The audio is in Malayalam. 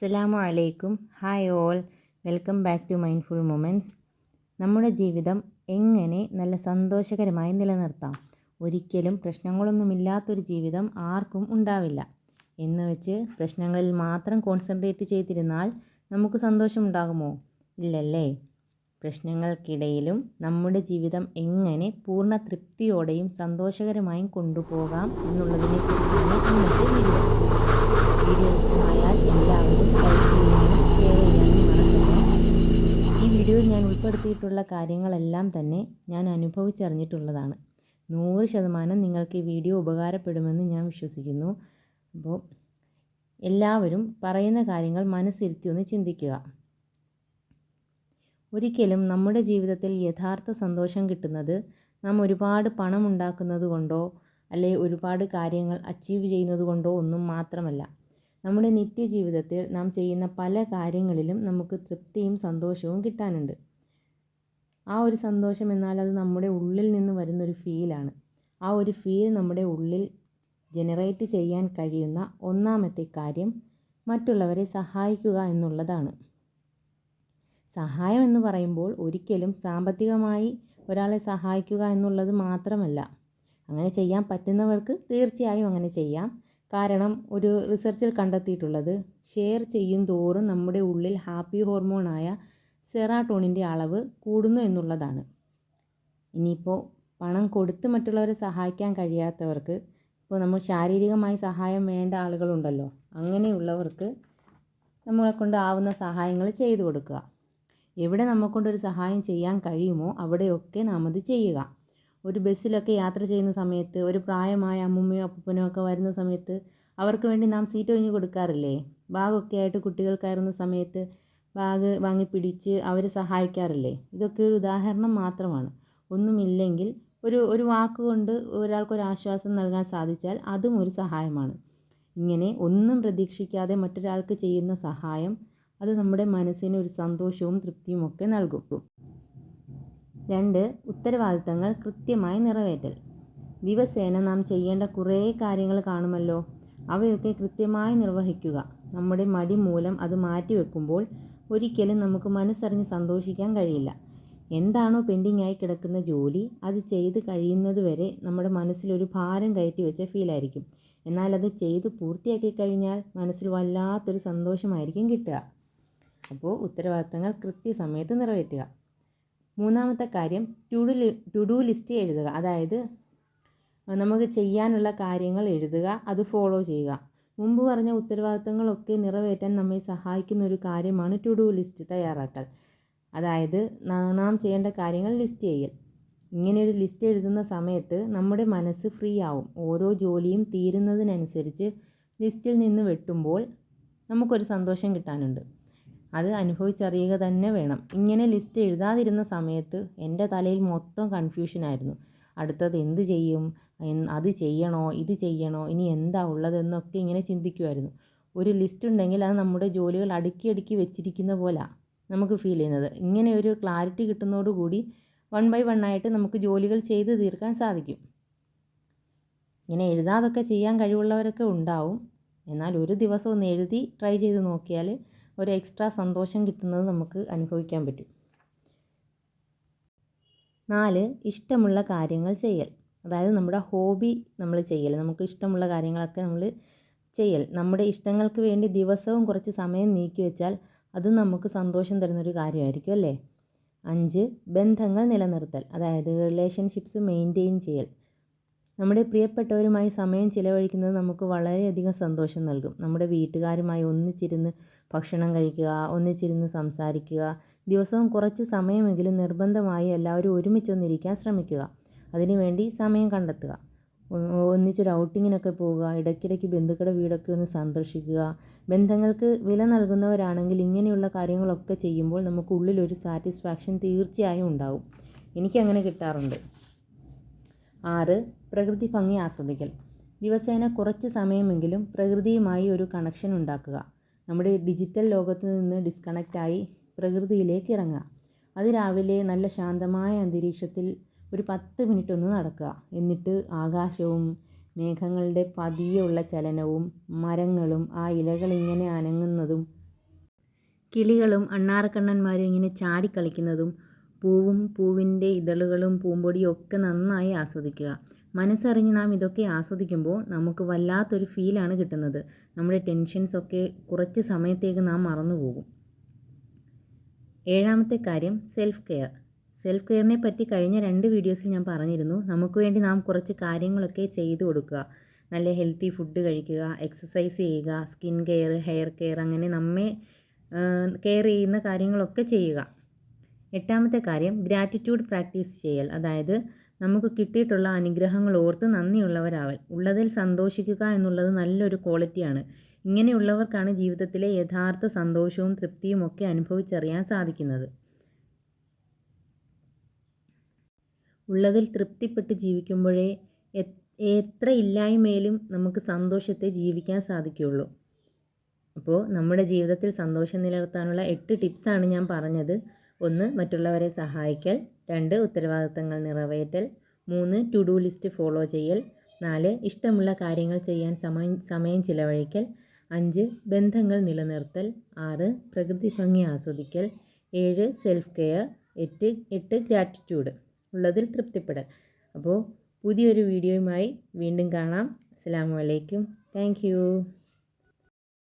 അസ്സലാമു അലൈക്കും. Hi all welcome back to mindful moments നമ്മുടെ ജീവിതം എങ്ങനെ നല്ല സന്തോഷകരമായി നിലനിർത്താം? ഒരിക്കലും പ്രശ്നങ്ങളൊന്നുമില്ലാത്തൊരു ജീവിതം ആർക്കും ഉണ്ടാവില്ല. എന്ന് വെച്ച് പ്രശ്നങ്ങളിൽ മാത്രം കോൺസെൻട്രേറ്റ് ചെയ്തിരുന്നാൽ നമുക്ക് സന്തോഷമുണ്ടാകുമോ ഇല്ലല്ലേ? പ്രശ്നങ്ങൾക്കിടയിലും നമ്മുടെ ജീവിതം എങ്ങനെ പൂർണ തൃപ്തിയോടെയും സന്തോഷകരമായും കൊണ്ടുപോകാം എന്നുള്ളതിനെക്കുറിച്ചാണ് ഇന്നത്തെ വീഡിയോ ഇഷ്ടമായാൽ എല്ലാവരും ലൈക്ക് ചെയ്യാനും ഷെയർ ചെയ്യാനും മറക്കല്ല? ഈ വീഡിയോയിൽ ഞാൻ ഉൾപ്പെടുത്തിയിട്ടുള്ള കാര്യങ്ങളെല്ലാം തന്നെ ഞാൻ അനുഭവിച്ചറിഞ്ഞിട്ടുള്ളതാണ്. നൂറ് ശതമാനം നിങ്ങൾക്ക് ഈ വീഡിയോ ഉപകാരപ്പെടുമെന്ന് ഞാൻ വിശ്വസിക്കുന്നു. അപ്പോൾ എല്ലാവരും പറയുന്ന കാര്യങ്ങൾ മനസ്സിരുത്തി ഒന്ന് ചിന്തിക്കുക. ഒരിക്കലും നമ്മുടെ ജീവിതത്തിൽ യഥാർത്ഥ സന്തോഷം കിട്ടുന്നത് നാം ഒരുപാട് പണം ഉണ്ടാക്കുന്നത് കൊണ്ടോ അല്ലെ ഒരുപാട് കാര്യങ്ങൾ അച്ചീവ് ചെയ്യുന്നത് കൊണ്ടോ ഒന്നും മാത്രമല്ല. നമ്മുടെ നിത്യജീവിതത്തിൽ നാം ചെയ്യുന്ന പല കാര്യങ്ങളിലും നമുക്ക് തൃപ്തിയും സന്തോഷവും കിട്ടാനുണ്ട്. ആ ഒരു സന്തോഷം എന്നാൽ അത് നമ്മുടെ ഉള്ളിൽ നിന്ന് വരുന്നൊരു ഫീലാണ് ആ ഒരു ഫീൽ നമ്മുടെ ഉള്ളിൽ ജനറേറ്റ് ചെയ്യാൻ കഴിയുന്ന ഒന്നാമത്തെ കാര്യം മറ്റുള്ളവരെ സഹായിക്കുക എന്നുള്ളതാണ്. സഹായം എന്ന് പറയുമ്പോൾ ഒരിക്കലും സാമ്പത്തികമായി ഒരാളെ സഹായിക്കുക എന്നുള്ളത് മാത്രമല്ല. അങ്ങനെ ചെയ്യാൻ പറ്റുന്നവർക്ക് തീർച്ചയായും അങ്ങനെ ചെയ്യാം. കാരണം ഒരു റിസർച്ചിൽ കണ്ടെത്തിയിട്ടുള്ളത് ഷെയർ ചെയ്യും തോറും നമ്മുടെ ഉള്ളിൽ ഹാപ്പി ഹോർമോണായ സെറാട്ടോണിന്റെ അളവ് കൂടുന്നു എന്നുള്ളതാണ്. ഇനിയിപ്പോൾ പണം കൊടുത്ത് മറ്റുള്ളവരെ സഹായിക്കാൻ കഴിയാത്തവർക്ക് ഇപ്പോൾ നമ്മൾ ശാരീരികമായി സഹായം വേണ്ട ആളുകളുണ്ടല്ലോ. അങ്ങനെയുള്ളവർക്ക് നമ്മളെ കൊണ്ട് ആവുന്ന സഹായങ്ങൾ ചെയ്തു കൊടുക്കുക. എവിടെ നമ്മെക്കൊണ്ടൊരു സഹായം ചെയ്യാൻ കഴിയുമോ അവിടെയൊക്കെ നാം അത് ചെയ്യുക. ഒരു ബസ്സിലൊക്കെ യാത്ര ചെയ്യുന്ന സമയത്ത് ഒരു പ്രായമായ അമ്മുമ്മയോ അപ്പൂപ്പനോ ഒക്കെ വരുന്ന സമയത്ത് അവർക്ക് വേണ്ടി നാം സീറ്റ് ഒഴിഞ്ഞു കൊടുക്കാറില്ലേ? ബാഗൊക്കെ ആയിട്ട് കുട്ടികൾ കയറുന്ന സമയത്ത് ബാഗ് വാങ്ങി പിടിച്ച് അവരെ സഹായിക്കാറില്ലേ? ഇതൊക്കെ ഒരു ഉദാഹരണം മാത്രമാണ്. ഒന്നുമില്ലെങ്കിൽ ഒരു ഒരു വാക്കുകൊണ്ട് ഒരാൾക്കൊരു ആശ്വാസം നൽകാൻ സാധിച്ചാൽ അതും ഒരു സഹായമാണ്. ഇങ്ങനെ ഒന്നും പ്രതീക്ഷിക്കാതെ മറ്റൊരാൾക്ക് ചെയ്യുന്ന സഹായം അത് നമ്മുടെ മനസ്സിന് ഒരു സന്തോഷവും തൃപ്തിയും ഒക്കെ നൽകും. രണ്ട് ഉത്തരവാദിത്തങ്ങൾ കൃത്യമായി നിറവേറ്റൽ. ദിവസേന നാം ചെയ്യേണ്ട കുറേ കാര്യങ്ങൾ കാണുമല്ലോ. അവയൊക്കെ കൃത്യമായി നിർവഹിക്കുക. നമ്മുടെ മടി മൂലം അത് മാറ്റിവെക്കുമ്പോൾ ഒരിക്കലും നമുക്ക് മനസ്സറിഞ്ഞ് സന്തോഷിക്കാൻ കഴിയില്ല. എന്താണോ പെൻഡിങ് ആയി കിടക്കുന്ന ജോലി അത് ചെയ്ത് കഴിയുന്നത് വരെ നമ്മുടെ മനസ്സിലൊരു ഭാരം കയറ്റി വെച്ച ഫീലായിരിക്കും എന്നാൽ അത് ചെയ്ത് പൂർത്തിയാക്കി കഴിഞ്ഞാൽ മനസ്സിൽ വല്ലാത്തൊരു സന്തോഷമായിരിക്കും കിട്ടുക. അപ്പോൾ ഉത്തരവാദിത്തങ്ങൾ കൃത്യസമയത്ത് നിറവേറ്റുക. മൂന്നാമത്തെ കാര്യം ടു ടു ഡു ലിസ്റ്റ് എഴുതുക. അതായത് നമുക്ക് ചെയ്യാനുള്ള കാര്യങ്ങൾ എഴുതുക അത് ഫോളോ ചെയ്യുക. മുമ്പ് പറഞ്ഞ ഉത്തരവാദിത്തങ്ങളൊക്കെ നിറവേറ്റാൻ നമ്മെ സഹായിക്കുന്ന ഒരു കാര്യമാണ് ടു ഡു ലിസ്റ്റ് തയ്യാറാക്കൽ. അതായത് നാം ചെയ്യേണ്ട കാര്യങ്ങൾ ലിസ്റ്റ് ചെയ്യൽ. ഇങ്ങനെയൊരു ലിസ്റ്റ് എഴുതുന്ന സമയത്ത് നമ്മുടെ മനസ്സ് ഫ്രീ ആവും. ഓരോ ജോലിയും തീരുന്നതിനനുസരിച്ച് ലിസ്റ്റിൽ നിന്ന് വെട്ടുമ്പോൾ നമുക്കൊരു സന്തോഷം കിട്ടാനുണ്ട്. അത് അനുഭവിച്ചറിയുക തന്നെ വേണം. ഇങ്ങനെ ലിസ്റ്റ് എഴുതാതിരുന്ന സമയത്ത് എന്റെ തലയിൽ മൊത്തം കൺഫ്യൂഷനായിരുന്നു അടുത്തത് എന്ത് ചെയ്യും? അത് ചെയ്യണോ? ഇത് ചെയ്യണോ? ഇനി എന്താ ഉള്ളതെന്നൊക്കെ ഇങ്ങനെ ചിന്തിക്കുമായിരുന്നു ഒരു ലിസ്റ്റ് ഉണ്ടെങ്കിൽ അത് നമ്മുടെ ജോലികൾ അടുക്കി അടുക്കി വെച്ചിരിക്കുന്ന പോലെ നമുക്ക് ഫീൽ ചെയ്യുന്നത്. ഇങ്ങനെ ഒരു ക്ലാരിറ്റി കിട്ടുന്നതോടുകൂടി വൺ ബൈ വൺ ആയിട്ട് നമുക്ക് ജോലികൾ ചെയ്ത് തീർക്കാൻ സാധിക്കും. ഇങ്ങനെ എഴുതാതൊക്കെ ചെയ്യാൻ കഴിവുള്ളവരൊക്കെ ഉണ്ടാവും. എന്നാൽ ഒരു ദിവസം ഒന്ന് എഴുതി ട്രൈ ചെയ്ത് നോക്കിയാൽ ഒരു എക്സ്ട്രാ സന്തോഷം കിട്ടുന്നത് നമുക്ക് അനുഭവിക്കാൻ പറ്റും. നാല് ഇഷ്ടമുള്ള കാര്യങ്ങൾ ചെയ്യൽ. അതായത് നമ്മുടെ ഹോബി നമ്മൾ ചെയ്യൽ. നമുക്ക് ഇഷ്ടമുള്ള കാര്യങ്ങളൊക്കെ നമ്മൾ ചെയ്യൽ. നമ്മുടെ ഇഷ്ടങ്ങൾക്ക് വേണ്ടി ദിവസവും കുറച്ച് സമയം നീക്കി വെച്ചാൽ അത് നമുക്ക് സന്തോഷം തരുന്നൊരു കാര്യമായിരിക്കും അല്ലേ? അഞ്ച് ബന്ധങ്ങൾ നിലനിർത്തൽ. അതായത് റിലേഷൻഷിപ്സ് മെയിന്റെയിൻ ചെയ്യൽ. നമ്മുടെ പ്രിയപ്പെട്ടവരുമായി സമയം ചിലവഴിക്കുന്നത് നമുക്ക് വളരെയധികം സന്തോഷം നൽകും. നമ്മുടെ വീട്ടുകാരുമായി ഒന്നിച്ചിരുന്ന് ഭക്ഷണം കഴിക്കുക ഒന്നിച്ചിരുന്ന് സംസാരിക്കുക ദിവസവും കുറച്ച് സമയമെങ്കിലും നിർബന്ധമായി എല്ലാവരും ഒരുമിച്ചൊന്നിരിക്കാൻ ശ്രമിക്കുക. അതിനുവേണ്ടി സമയം കണ്ടെത്തുക. ഒന്നിച്ചൊരു ഔട്ടിങ്ങിനൊക്കെ പോവുക ഇടയ്ക്കിടയ്ക്ക് ബന്ധുക്കളുടെ വീടൊക്കെ ഒന്ന് സന്ദർശിക്കുക. ബന്ധങ്ങൾക്ക് വില നൽകുന്നവരാണെങ്കിൽ ഇങ്ങനെയുള്ള കാര്യങ്ങളൊക്കെ ചെയ്യുമ്പോൾ നമുക്ക് ഉള്ളിലൊരു സാറ്റിസ്ഫാക്ഷൻ തീർച്ചയായും ഉണ്ടാവും. എനിക്കങ്ങനെ കിട്ടാറുണ്ട്. ആറ് പ്രകൃതി ഭംഗി ആസ്വദിക്കൽ. ദിവസേന കുറച്ച് സമയമെങ്കിലും പ്രകൃതിയുമായി ഒരു കണക്ഷൻ ഉണ്ടാക്കുക. നമ്മുടെ ഡിജിറ്റൽ ലോകത്ത് നിന്ന് ഡിസ്കണക്റ്റായി പ്രകൃതിയിലേക്ക് ഇറങ്ങുക. അത് രാവിലെ നല്ല ശാന്തമായ അന്തരീക്ഷത്തിൽ ഒരു പത്ത് മിനിറ്റ് ഒന്ന് നടക്കുക. എന്നിട്ട് ആകാശവും മേഘങ്ങളുടെ പതിയുള്ള ചലനവും മരങ്ങളും ആ ഇലകൾ ഇങ്ങനെ അനങ്ങുന്നതും കിളികളും അണ്ണാറക്കണ്ണന്മാരും ഇങ്ങനെ ചാടിക്കളിക്കുന്നതും പൂവും പൂവിന്റെ ഇതളുകളും പൂമ്പൊടിയും ഒക്കെ നന്നായി ആസ്വദിക്കുക. മനസ്സറിഞ്ഞ് നാം ഇതൊക്കെ ആസ്വദിക്കുമ്പോൾ നമുക്ക് വല്ലാത്തൊരു ഫീലാണ് കിട്ടുന്നത്. നമ്മുടെ ടെൻഷൻസൊക്കെ കുറച്ച് സമയത്തേക്ക് നാം മറന്നു പോകും. ഏഴാമത്തെ കാര്യം സെൽഫ് കെയർ സെൽഫ് കെയറിനെ പറ്റി കഴിഞ്ഞ രണ്ട് വീഡിയോസിൽ ഞാൻ പറഞ്ഞിരുന്നു. നമുക്ക് വേണ്ടി നാം കുറച്ച് കാര്യങ്ങളൊക്കെ ചെയ്തു കൊടുക്കുക. നല്ല ഹെൽത്തി ഫുഡ് കഴിക്കുക എക്സസൈസ് ചെയ്യുക സ്കിൻ കെയർ ഹെയർ കെയർ അങ്ങനെ നമ്മെ കെയർ ചെയ്യുന്ന കാര്യങ്ങളൊക്കെ ചെയ്യുക. എട്ടാമത്തെ കാര്യം ഗ്രാറ്റിറ്റ്യൂഡ് പ്രാക്ടീസ് ചെയ്യൽ. അതായത് നമുക്ക് കിട്ടിയിട്ടുള്ള അനുഗ്രഹങ്ങൾ ഓർത്ത് നന്ദിയുള്ളവരാവൽ. ഉള്ളതിൽ സന്തോഷിക്കുക എന്നുള്ളത് നല്ലൊരു ക്വാളിറ്റിയാണ്. ഇങ്ങനെയുള്ളവർക്കാണ് ജീവിതത്തിലെ യഥാർത്ഥ സന്തോഷവും തൃപ്തിയും ഒക്കെ അനുഭവിച്ചറിയാൻ സാധിക്കുന്നത്. ഉള്ളതിൽ തൃപ്തിപ്പെട്ട് ജീവിക്കുമ്പോഴേ എത്ര ഇല്ലായ്മയിലും നമുക്ക് സന്തോഷത്തെ ജീവിക്കാൻ സാധിക്കുകയുള്ളൂ. അപ്പോൾ നമ്മുടെ ജീവിതത്തിൽ സന്തോഷം നിലനിർത്താനുള്ള എട്ട് ടിപ്സാണ് ഞാൻ പറഞ്ഞത്. ഒന്ന് മറ്റുള്ളവരെ സഹായിക്കൽ. രണ്ട് ഉത്തരവാദിത്തങ്ങൾ നിറവേറ്റൽ. മൂന്ന് ടു ഡു ലിസ്റ്റ് ഫോളോ ചെയ്യൽ. നാല് ഇഷ്ടമുള്ള കാര്യങ്ങൾ ചെയ്യാൻ സമയം സമയം ചിലവഴിക്കൽ. അഞ്ച് ബന്ധങ്ങൾ നിലനിർത്തൽ. ആറ് പ്രകൃതി ഭംഗി ആസ്വദിക്കൽ. ഏഴ് സെൽഫ് കെയർ എട്ട് എട്ട് ഗ്രാറ്റിറ്റ്യൂഡ് ഉള്ളതിൽ തൃപ്തിപ്പെടൽ. അപ്പോൾ പുതിയൊരു വീഡിയോയുമായി വീണ്ടും കാണാം. അസ്സാം വലൈക്കും താങ്ക്